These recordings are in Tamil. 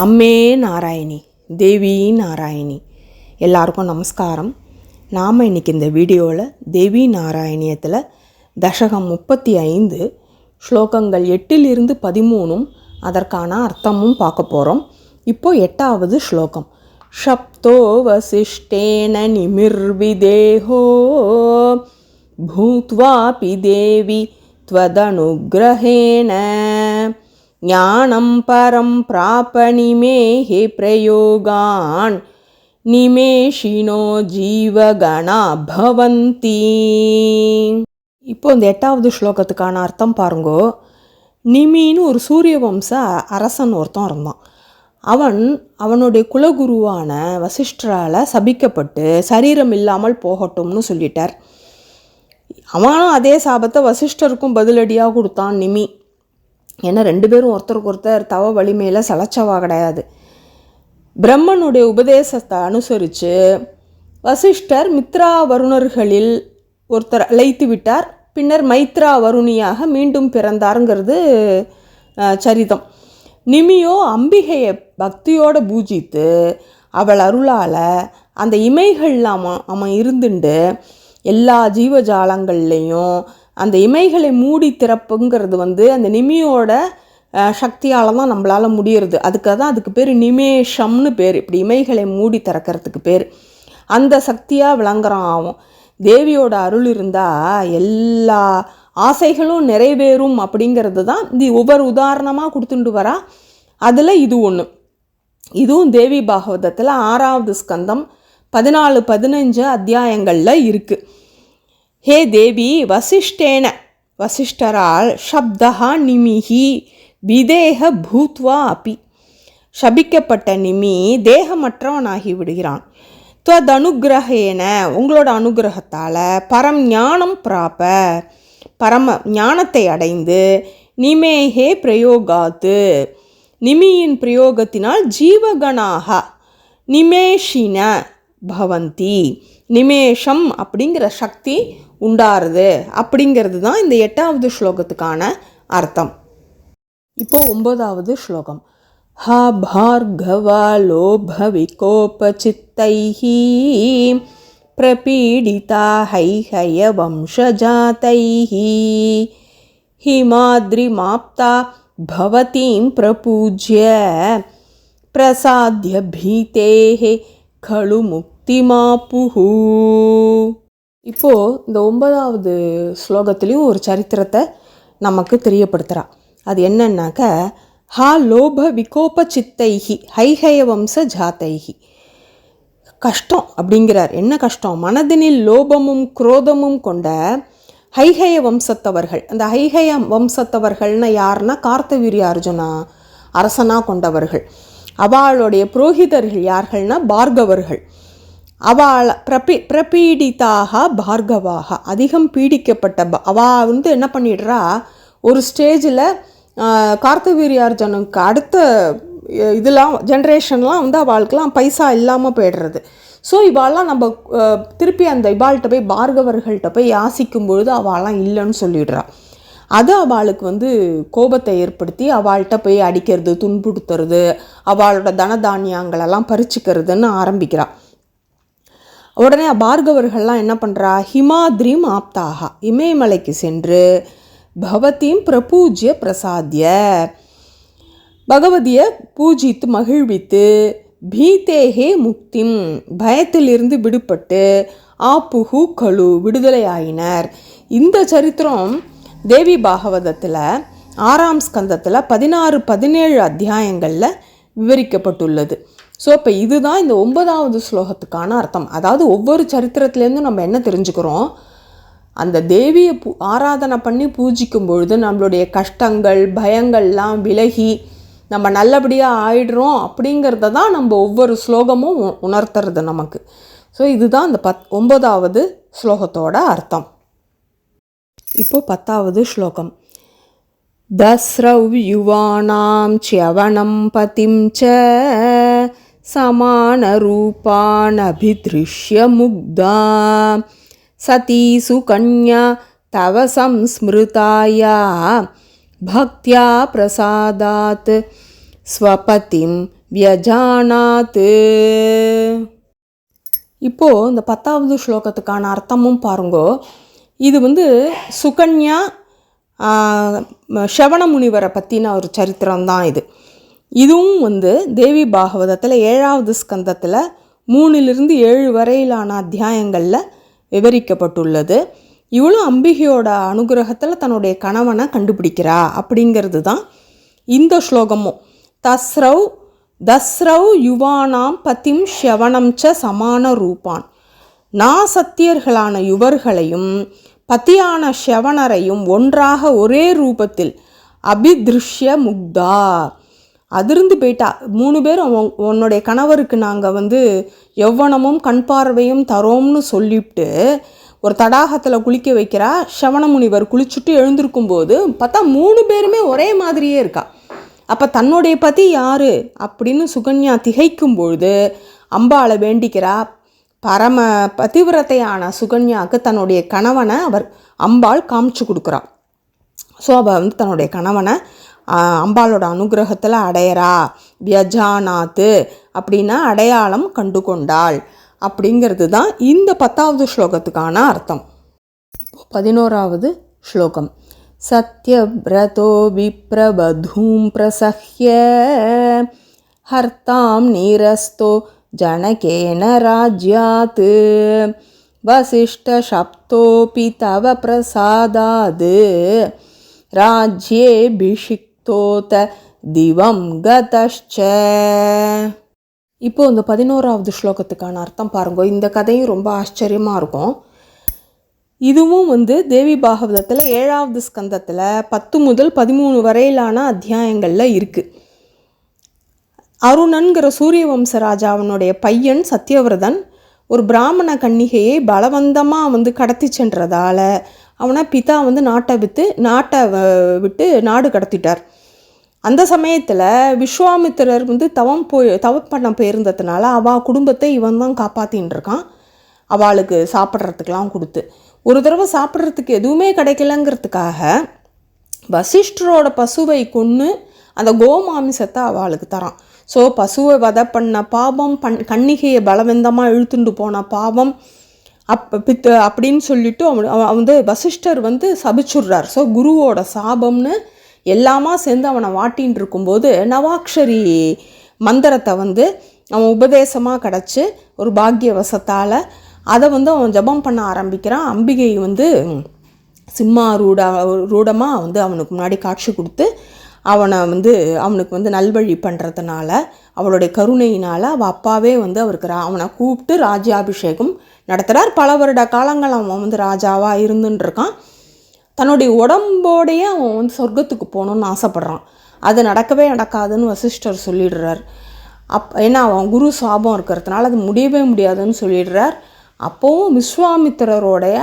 அம்மே நாராயணி தேவி நாராயணி எல்லாருக்கும் நமஸ்காரம் நாம் இன்றைக்கி இந்த வீடியோவில் தேவி நாராயணியத்தில் தசகம் முப்பத்தி ஐந்து ஸ்லோகங்கள் எட்டிலிருந்து பதிமூணும் அதற்கான அர்த்தமும் பார்க்க போகிறோம் இப்போ எட்டாவது ஸ்லோகம் ஷப்தோ வசிஷ்டேன நிமிர்விதேகோ भूत्वापि देवि त्वदनुग्रहेण ஞானம் பரம் பிராப நிமேஹி பிரயோகான். நிமேஷினோ ஜீவகணா பவந்தி. இப்போ இந்த எட்டாவது ஸ்லோகத்துக்கான அர்த்தம் பாருங்கோ. நிமின்னு ஒரு சூரிய வம்ச அரசன் ஒருத்தன் இருந்தான். அவன் அவனுடைய குலகுருவான வசிஷ்டரால் சபிக்கப்பட்டு சரீரம் இல்லாமல் போகட்டும்னு சொல்லிட்டார். அவனும் அதே சாபத்தை வசிஷ்டருக்கும் பதிலடியாக கொடுத்தான் நிமி. ஏன்னா ரெண்டு பேரும் ஒருத்தருக்கு ஒருத்தர் தவ வலிமையில் சலச்சவா கிடையாது. பிரம்மனுடைய உபதேசத்தை அனுசரித்து வசிஷ்டர் மித்ரா வருணர்களில் ஒருத்தர் அழைத்து விட்டார். பின்னர் மைத்ரா வருணியாக மீண்டும் பிறந்தாருங்கிறது சரிதம். நிமியோ அம்பிகையை பக்தியோடு பூஜித்து அவள் அருளால் அந்த இமைகள்லாம் அவன் அவன் இருந்துண்டு எல்லா ஜீவஜாலங்கள்லேயும் அந்த இமைகளை மூடி திறப்புங்கிறது வந்து அந்த நிமியோட சக்தியால் தான் நம்மளால் முடியறது. அதுக்காக தான் அதுக்கு பேர் நிமேஷம்னு பேர். இப்படி இமைகளை மூடி திறக்கிறதுக்கு பேர். அந்த சக்தியாக விளங்குறான் ஆகும் தேவியோட அருள் இருந்தால் எல்லா ஆசைகளும் நிறைவேறும் அப்படிங்கிறது தான் இது ஒவ்வொரு உதாரணமாக கொடுத்துட்டு வரா. அதில் இது ஒன்று இதுவும் தேவி பாகவதத்தில் ஆறாவது ஸ்கந்தம் பதினாலு பதினஞ்சு அத்தியாயங்களில் இருக்குது ஹே தேவி வசிஷ்டேன. வசிஷ்டரால் ஷப்தா நிமிஹி விதேக பூத்வா அபி. சபிக்கப்பட்ட நிமி தேகமற்றவனாகி விடுகிறான். துவதனுகிரகேன உங்களோட அனுகிரகத்தால் பரம் ஞானம் பிராப்ப பரம ஞானத்தை அடைந்து நிமேஹே பிரயோகாத்து நிமியின் பிரயோகத்தினால் ஜீவகணாக நிமேஷின பவந்தி. நிமேஷம் அப்படிங்கிற சக்தி உண்டாருது அப்படிங்கிறது தான் இந்த எட்டாவது ஸ்லோகத்துக்கான அர்த்தம் இப்போ ஒன்பதாவது ஸ்லோகம் ஹா பார்கவா லோப விகோபசித்தைः பிரபீடிதா ஹைஹய வம்சஜாதைः हिमाद्रिमाप्ता भवतीं प्रपूज्य प्रसाद्य भीतेः खलु முக்திமாப்புஹு இப்போ இந்த ஒன்பதாவது ஸ்லோகத்துலேயும் ஒரு சரித்திரத்தை நமக்கு தெரியப்படுத்துகிறா அது என்னன்னாக்க ஹா லோப விகோப சித்தைஹி ஹைஹய வம்ச ஜாத்தைகி கஷ்டம் அப்படிங்கிறார். என்ன கஷ்டம்? மனதினில் லோபமும் குரோதமும் கொண்ட ஹைஹய வம்சத்தவர்கள். அந்த ஹைஹய வம்சத்தவர்கள்னா யாருன்னா கார்த்தவீரிய அர்ஜுனா அரசனாக கொண்டவர்கள். அவளுடைய புரோகிதர்கள் யார்கள்னா பார்கவர்கள். அவள் பிரபி பிரபீடிதாக பார்கவாக அதிகம் பீடிக்கப்பட்ட ப- அவள் வந்து என்ன பண்ணிடுறா ஒரு ஸ்டேஜில் கார்த்தவீரியார்ஜுனுக்கு அடுத்த இதெல்லாம் ஜென்ரேஷன்லாம் வந்து அவளுக்கெல்லாம் பைசா இல்லாமல் போயிடுறது. ஸோ இவாள்லாம் நம்ம திருப்பி அந்த இவாள்கிட்ட போய் பார்கவர்கள்ட்ட போய் யாசிக்கும் பொழுது அவள்லாம் இல்லைன்னு சொல்லிடுறா. அது அவளுக்கு வந்து கோபத்தை ஏற்படுத்தி அவள்கிட்ட போய் அடிக்கிறது துன்புறுத்துறது அவளோட தனதானியங்களெல்லாம் பறிச்சுக்கிறதுன்னு ஆரம்பிக்கிறாள் உடனே பார்கவர்கள்லாம் என்ன பண்ணுறா ஹிமாத்ரிம் ஆப்தாகா. இமயமலைக்கு சென்று பகவதியும் பிரபூஜ்ய பிரசாத்திய பகவதியை பூஜித்து மகிழ்வித்து பீதேகே முக்திம். பயத்திலிருந்து விடுபட்டு ஆப்புகு கழு விடுதலையாயினர். இந்த சரித்திரம் தேவி பாகவதத்தில் ஆறாம் ஸ்கந்தத்தில் பதினாறு பதினேழு அத்தியாயங்களில் விவரிக்கப்பட்டுள்ளது. ஸோ இப்போ இதுதான் இந்த ஒன்பதாவது ஸ்லோகத்துக்கான அர்த்தம். அதாவது ஒவ்வொரு சரித்திரத்துலேருந்தும் நம்ம என்ன தெரிஞ்சுக்கிறோம்? அந்த தேவியை பூ ஆராதனை பண்ணி பூஜிக்கும் பொழுது நம்மளுடைய கஷ்டங்கள் பயங்கள்லாம் விலகி நம்ம நல்லபடியாக ஆயிடுறோம் அப்படிங்கிறத தான் நம்ம ஒவ்வொரு ஸ்லோகமும் உணர்த்துறது நமக்கு. ஸோ இதுதான் அந்த பத் ஒன்பதாவது ஸ்லோகத்தோட அர்த்தம். இப்போ பத்தாவது ஸ்லோகம். தஸ்ரவ் யுவானாம் ச்யவனம் பதிம் ச समानरूपानभिदृश्य मुग्धा सती सुकन्या तव संस्मृताया भक्त्या प्रसादात् स्वपतिं வியஜானாத்து இப்போது இந்த பத்தாவது ஸ்லோகத்துக்கான அர்த்தமும் பாருங்கோ இது வந்து சுகன்யா ஷவண முனிவரை பற்றின ஒரு சரித்திரம் தான் இது இதுவும் வந்து தேவி பாகவதத்தில் ஏழாவது ஸ்கந்தத்தில் மூணிலிருந்து ஏழு வரையிலான அத்தியாயங்களில் விவரிக்கப்பட்டுள்ளது. இவளும் அம்பிகையோட அனுகிரகத்தில் தன்னுடைய கணவனை கண்டுபிடிக்கிறா அப்படிங்கிறது தான் இந்த ஸ்லோகமும். தஸ்ரவ் தஸ்ரவ் யுவானாம் பதிம் ஷவனம் ச சமான ரூபான். நாசத்தியர்களான யுவர்களையும் பத்தியான ஷவனரையும் ஒன்றாக ஒரே ரூபத்தில் அபிதிருஷ்ய முக்தா அதிர்ந்து போயிட்டா. மூணு பேரும் உன்னுடைய கணவருக்கு நாங்கள் வந்து எவ்வனமும் கண் பார்வையும் தரோம்னு சொல்லிவிட்டு ஒரு தடாகத்தில் குளிக்க வைக்கிறா. சவண முனிவர் குளிச்சுட்டு எழுந்திருக்கும் போது பார்த்தா மூணு பேருமே ஒரே மாதிரியே இருக்கா. அப்போ தன்னுடைய பதி யார்? அப்படின்னு சுகன்யா திகைக்கும் பொழுது அம்பாளை வேண்டிக்கிறா. பரம பதிவிரத்தையான சுகன்யாவுக்கு தன்னுடைய கணவனை அவர் அம்பாள் காமிச்சு கொடுக்குறான் ஸோ அவள் வந்து தன்னுடைய கணவனை அம்பாளோட அனுகிரகத்தில் அடையறா. வியஜானாத்து அப்படின்னா அடையாளம் கண்டு கொண்டாள் அப்படிங்கிறது தான் இந்த பத்தாவது ஸ்லோகத்துக்கான அர்த்தம். பதினோராவது ஸ்லோகம். சத்யபிரதோ விப்ரபதூம் பிரசஹ்ய ஹர்த்தாம் நீரஸ்தோ ஜனகேன ராஜ்யாத் வசிஷ்டசப்தோபி தவ பிரசாதாது. ராஜ்யேபிஷிக் தோத்த திவம் கதஷ்ச. இப்போ இந்த பதினோராவது ஸ்லோகத்துக்கான அர்த்தம் பாருங்க. இந்த கதையும் ரொம்ப ஆச்சரியமாக இருக்கும். இதுவும் வந்து தேவி பாகவதத்தில் ஏழாவது ஸ்கந்தத்தில் பத்து முதல் பதிமூணு வரையிலான அத்தியாயங்களில் இருக்குது அருணன்கிற சூரிய வம்சராஜாவனுடைய பையன் சத்யவிரதன் ஒரு பிராமண கன்னிகையை பலவந்தமாக வந்து கடத்தி சென்றதால் அவனை பிதா வந்து நாட்டை விற்று நாட்டை விட்டு நாடு கடத்திட்டார். அந்த சமயத்தில் விஸ்வாமித்திரர் வந்து தவம் போய் தவம் பண்ண போயிருந்ததுனால அவள் குடும்பத்தை இவன் தான் காப்பாற்றின்னு இருக்கான். அவளுக்கு சாப்பிட்றதுக்கெலாம் கொடுத்து. ஒரு தடவை சாப்பிட்றதுக்கு எதுவுமே கிடைக்கலங்கிறதுக்காக வசிஷ்டரோட பசுவை கொன்று அந்த கோமாமிசத்தை அவளுக்கு தரான். ஸோ பசுவை வதை பண்ண பாவம் பண் கன்னிகையை பலவந்தமாக இழுத்துண்டு போன பாவம் அப் பித்து அப்படின்னு சொல்லிட்டு அவன் வந்து வசிஷ்டர் வந்து சபிச்சுடுறார் ஸோ குருவோட சாபம்னு எல்லாமா சேர்ந்து அவனை வாட்டின்னு இருக்கும்போது நவாக்ஷரி மந்திரத்தை வந்து அவன் உபதேசமாக கிடச்சி ஒரு பாக்கியவசத்தால் அதை வந்து அவன் ஜபம் பண்ண ஆரம்பிக்கிறான். அம்பிகை வந்து சிம்மா ரூடா ரூடமாக வந்து அவனுக்கு முன்னாடி காட்சி கொடுத்து அவனை வந்து அவனுக்கு வந்து நல்வழி பண்ணுறதுனால அவளுடைய கருணையினால் அவள் அப்பாவே வந்து அவருக்கு அவனை கூப்பிட்டு ராஜ்யாபிஷேகம் நடத்துகிறார் பல வருட காலங்கள் அவன் வந்து ராஜாவாக இருந்துட்டுருக்கான் தன்னுடைய உடம்போடையே அவன் வந்து சொர்க்கத்துக்கு போகணுன்னு ஆசைப்பட்றான். அது நடக்கவே நடக்காதுன்னு வசிஷ்டர் சொல்லிடுறார். அப் ஏன்னா அவன் குரு சாபம் இருக்கிறதுனால அது முடியவே முடியாதுன்னு சொல்லிடுறார். அப்போவும் விஸ்வாமித்திரரோடைய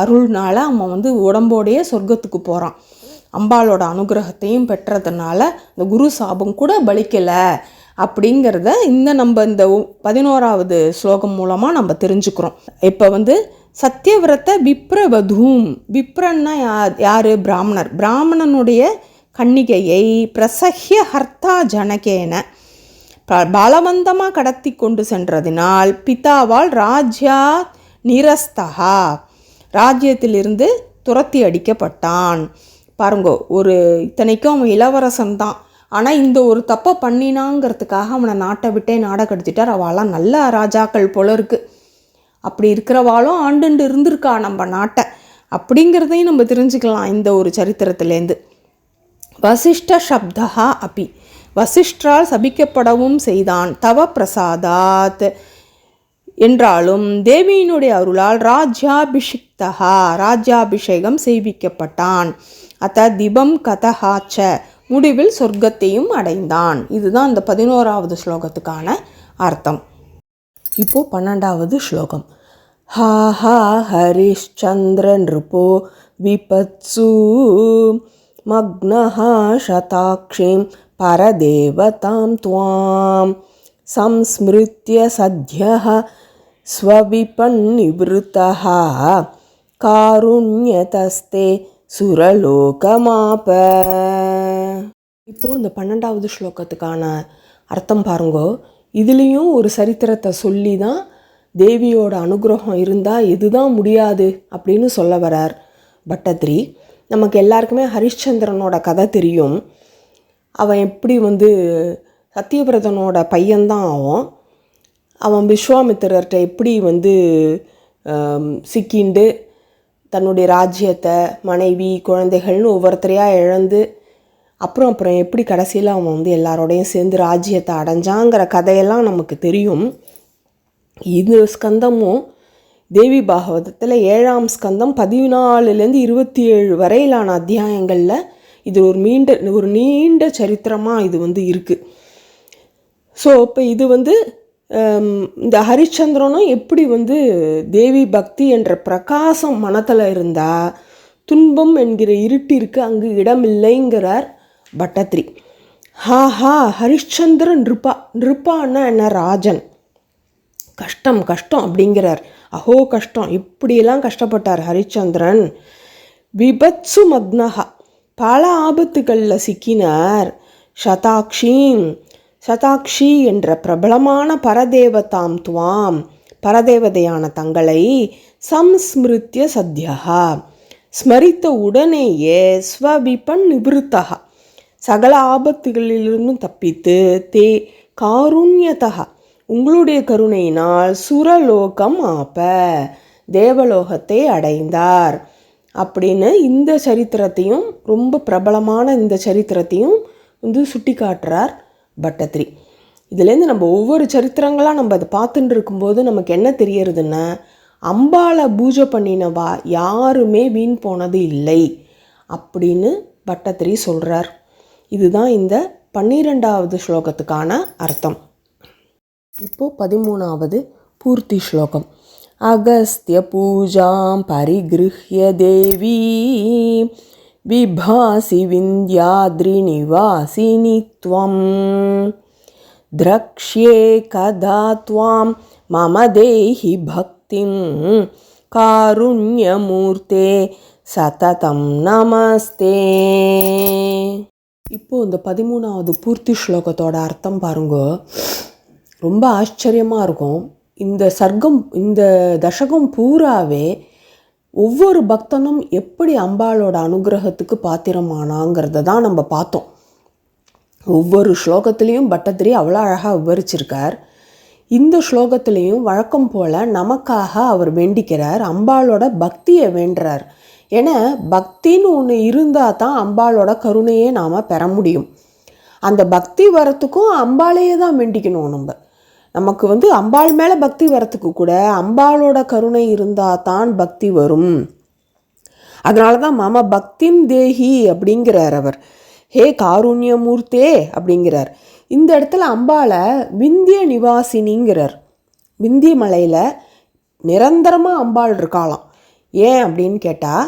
அருள்னால் அவன் வந்து உடம்போடையே சொர்க்கத்துக்கு போகிறான் அம்பாளோட அனுகிரகத்தையும் பெற்றதுனால இந்த குரு சாபம் கூட பலிக்கலை அப்படிங்கிறத இந்த நம்ம இந்த பதினோராவது ஸ்லோகம் மூலமாக நம்ம தெரிஞ்சுக்கிறோம். இப்போ வந்து சத்தியவிரத்தை விப்ரவதூம். விப்ரன்னா யா யார்? பிராமணர். பிராமணனுடைய கன்னிகையை பிரசஹ்ய ஹர்த்தா ஜனகேன பலவந்தமாக கடத்தி கொண்டு சென்றதினால் பிதாவால் ராஜ்யா நிரஸ்தகா ராஜ்யத்திலிருந்து துரத்தி அடிக்கப்பட்டான். பாருங்கோ ஒரு இத்தனைக்கும் அவன் இளவரசன் தான். ஆனால் இந்த ஒரு தப்பை பண்ணினாங்கிறதுக்காக அவனை நாட்டை விட்டே நாட கடிச்சிட்டார். அவெல்லாம் நல்ல ராஜாக்கள் போல இருக்குது அப்படி இருக்கிறவாளும் ஆண்டுண்டு இருந்திருக்கா நம்ம நாட்டை. அப்படிங்கிறதையும் நம்ம தெரிஞ்சுக்கலாம் இந்த ஒரு சரித்திரத்துலேருந்து வசிஷ்ட சப்தா அப்பி வசிஷ்டால் சபிக்கப்படவும் செய்தான். தவ பிரசாதாத் என்றாலும் தேவியினுடைய அருளால் ராஜ்யாபிஷிக்தகா ராஜ்யாபிஷேகம் செய்விக்கப்பட்டான். அத்த திபம் கதஹாச்ச முடிவில் சொர்க்கத்தையும் அடைந்தான் இதுதான் இந்த பதினோராவது ஸ்லோகத்துக்கான அர்த்தம் இப்போ பன்னெண்டாவது ஸ்லோகம் ஹா ஹா ஹரிஷ்சந்திர நிருபோ விபத்சு மக்னஹா சதாட்சிம் பரதேவதாம் துவாம் संस्मृत्य सद्यः स्वविपन्निवृतः कारुण्यतस्ते சுரலோகமாப. இப்போது இந்த பன்னெண்டாவது ஸ்லோகத்துக்கான அர்த்தம் பாருங்கோ. இதுலேயும் ஒரு சரித்திரத்தை சொல்லி தான் தேவியோட அனுகிரகம் இருந்தால் இதுதான் முடியாது அப்படின்னு சொல்ல வரார் பட்டத்ரி. நமக்கு எல்லாருக்குமே ஹரிஷ்சந்திரனோட கதை தெரியும். அவன் எப்படி வந்து சத்யபிரதனோட பையன்தான் ஆகும் அவன் விஸ்வாமித்திரர்கிட்ட எப்படி வந்து சிக்கிண்டு தன்னுடைய ராஜ்யத்தை மனைவி குழந்தைகள்னு ஒவ்வொருத்தரையாக இழந்து அப்புறம் அப்புறம் எப்படி கடைசியில் அவன் வந்து எல்லாரோடையும் சேர்ந்து ராஜ்யத்தை அடைஞ்சாங்கிற கதையெல்லாம் நமக்கு தெரியும். இது ஸ்கந்தமும் தேவி பாகவதத்தில் ஏழாம் ஸ்கந்தம் பதினாலுலேருந்து இருபத்தி ஏழு வரையிலான அத்தியாயங்களில் இது ஒரு நீண்ட ஒரு நீண்ட சரித்திரமாக இது வந்து இருக்குது ஸோ இப்போ இது வந்து இந்த ஹரிச்சந்திரனும் எப்படி வந்து தேவி பக்தி என்ற பிரகாசம் மனத்தில் இருந்தால் துன்பம் என்கிற இருட்டிற்கு அங்கு இடமில்லைங்கிறார் பட்டத்ரி. ஹா ஹா ஹரிச்சந்திரன் நிருப்பா நிருப்பான்னா என்ன ராஜன்? கஷ்டம் கஷ்டம் அப்படிங்கிறார். அஹோ கஷ்டம். இப்படியெல்லாம் கஷ்டப்பட்டார் ஹரிச்சந்திரன். விபத்சு மக்னஹா பல ஆபத்துகளில் சிக்கினார். சதாக்ஷீம். சதாக்ஷி என்ற பிரபலமான பரதேவதாம் துவாம் பரதேவதையான தங்களை சம்ஸ்மிருத்திய சத்யஹா ஸ்மரித்த உடனேயே ஸ்வபிபன் நிவிருத்தகா சகல ஆபத்துகளிலிருந்தும் தப்பித்து தே காருண்யதகா உங்களுடைய கருணையினால் சுரலோகம் ஆப்ப தேவலோகத்தை அடைந்தார். அப்படின்னு இந்த சரித்திரத்தையும் ரொம்ப பிரபலமான இந்த சரித்திரத்தையும் வந்து சுட்டி காட்டுறார் பட்டத்ரி இதுலேருந்து நம்ம ஒவ்வொரு சரித்திரங்களாக நம்ம அதை பார்த்துட்டு இருக்கும்போது நமக்கு என்ன தெரியறதுன்னா அம்பாளை பூஜை பண்ணினவா யாருமே வீண் போனது இல்லை அப்படின்னு பட்டத்திரி சொல்கிறார் இதுதான் இந்த பன்னிரெண்டாவது ஸ்லோகத்துக்கான அர்த்தம். இப்போது பதிமூணாவது பூர்த்தி ஸ்லோகம். அகஸ்திய பூஜாம் பரிகிருஹ்ய தேவி விபாசி விந்தியாத்ரி நிவாசினி त्वं द्रक्ष्ये कदा त्वां मम देहि भक्तिं कारुण्यमूर्ते சததம் நமஸ்தே இப்போ இந்த பதிமூணாவது பூர்த்தி ஸ்லோகத்தோட அர்த்தம் பாருங்க ரொம்ப ஆச்சரியமாக இருக்கும் இந்த சர்க்கம் இந்த தசகம் பூராவே ஒவ்வொரு பக்தனும் எப்படி அம்பாளோட அனுகிரகத்துக்கு பாத்திரமானாங்கிறத தான் நம்ம பார்த்தோம். ஒவ்வொரு ஸ்லோகத்திலையும் பட்டத்திரி அவ்வளோ அழகாக விவரிச்சிருக்கார். இந்த ஸ்லோகத்திலையும் வழக்கம் போல் நமக்காக அவர் வேண்டிக்கிறார் அம்பாளோட பக்தியை வேண்டுறார். ஏன்னா பக்தின்னு ஒன்று இருந்தால் தான் அம்பாளோட கருணையே நாம் பெற முடியும். அந்த பக்தி வரத்துக்கும் அம்பாளையே தான் வேண்டிக்கணும் நம்ம. நமக்கு வந்து அம்பாள் மேலே பக்தி வரத்துக்கு கூட அம்பாளோட கருணை இருந்தால் தான் பக்தி வரும். அதனால தான் மம பக்திம் தேஹி அப்படிங்கிறார் அவர். ஹே காருண்யமூர்த்தே அப்படிங்கிறார். இந்த இடத்துல அம்பாளை விந்திய நிவாசினிங்கிறார். விந்திய மலையில் நிரந்தரமாக அம்பாள் இருக்காளாம். ஏன் அப்படின்னு கேட்டால்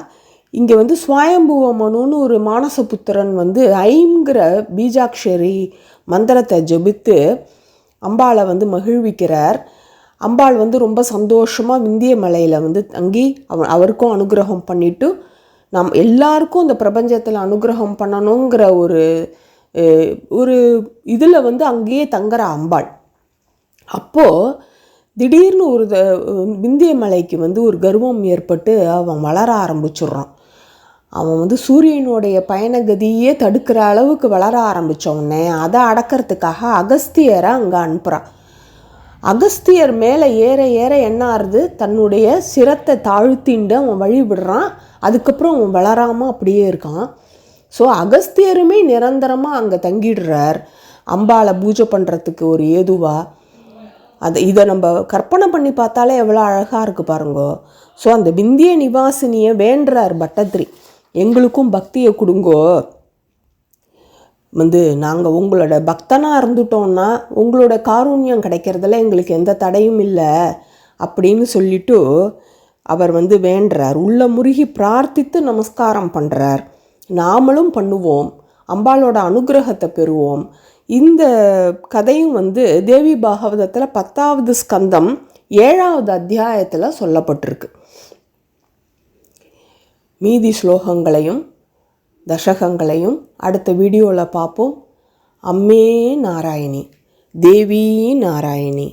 இங்கே வந்து சுவாயம்புவ மனுன்னு ஒரு மானசபுத்திரன் வந்து ஐங்கிற பீஜாக்ஷரி மந்திரத்தை ஜெபித்து அம்பாளை வந்து மகிழ்விக்கிறார். அம்பாள் வந்து ரொம்ப சந்தோஷமாக விந்திய மலையில் வந்து தங்கி அவ அவருக்கும் அனுகிரகம் பண்ணிவிட்டு நம் எல்லாருக்கும் இந்த பிரபஞ்சத்தில் அனுகிரகம் பண்ணணுங்கிற ஒரு ஒரு இதில் வந்து அங்கேயே தங்குற அம்பாள். அப்போது திடீர்னு ஒரு விந்திய மலைக்கு வந்து ஒரு கர்வம் ஏற்பட்டு அவன் வளர ஆரம்பிச்சிடுறான். அவன் வந்து சூரியனுடைய பயணகதியே தடுக்கிற அளவுக்கு வளர ஆரம்பித்தோடனே அதை அடக்கிறதுக்காக அகஸ்தியரை அங்கே அனுப்புகிறான் அகஸ்தியர் மேலே ஏற ஏற என்ன ஆறுது தன்னுடைய சிரத்தை தாழ்த்திண்டு அவன் வழிபடுறான் அதுக்கப்புறம் அவன் வளராமல் அப்படியே இருக்கான். ஸோ அகஸ்தியருமே நிரந்தரமாக அங்கே தங்கிடுறார். அம்பாளை பூஜை பண்ணுறதுக்கு ஒரு ஏதுவாக அது இதை நம்ம கற்பனை பண்ணி பார்த்தாலே எவ்வளோ அழகாக இருக்குது பாருங்கோ. ஸோ அந்த விந்திய நிவாசினியை வேண்டுறார் பட்டத்ரி. எங்களுக்கும் பக்தியை கொடுங்கோ. வந்து நாங்கள் உங்களோட பக்தனாக இருந்துட்டோம்னா உங்களோட காரூண்யம் கிடைக்கிறதுல எங்களுக்கு எந்த தடையும் இல்லை அப்படின்னு சொல்லிட்டு அவர் வந்து வேண்டுறார். உள்ள முருகி பிரார்த்தித்து நமஸ்காரம் பண்ணுறார் நாமளும் பண்ணுவோம். அம்பாளோட அனுகிரகத்தை பெறுவோம். இந்த கதையும் வந்து தேவி பாகவதத்தில் பத்தாவது ஸ்கந்தம் ஏழாவது அத்தியாயத்தில் சொல்லப்பட்டிருக்கு. மீதி ஸ்லோகங்களையும் தசகங்களையும் அடுத்த வீடியோவில் பார்ப்போம். அம்மே நாராயணி தேவி நாராயணி.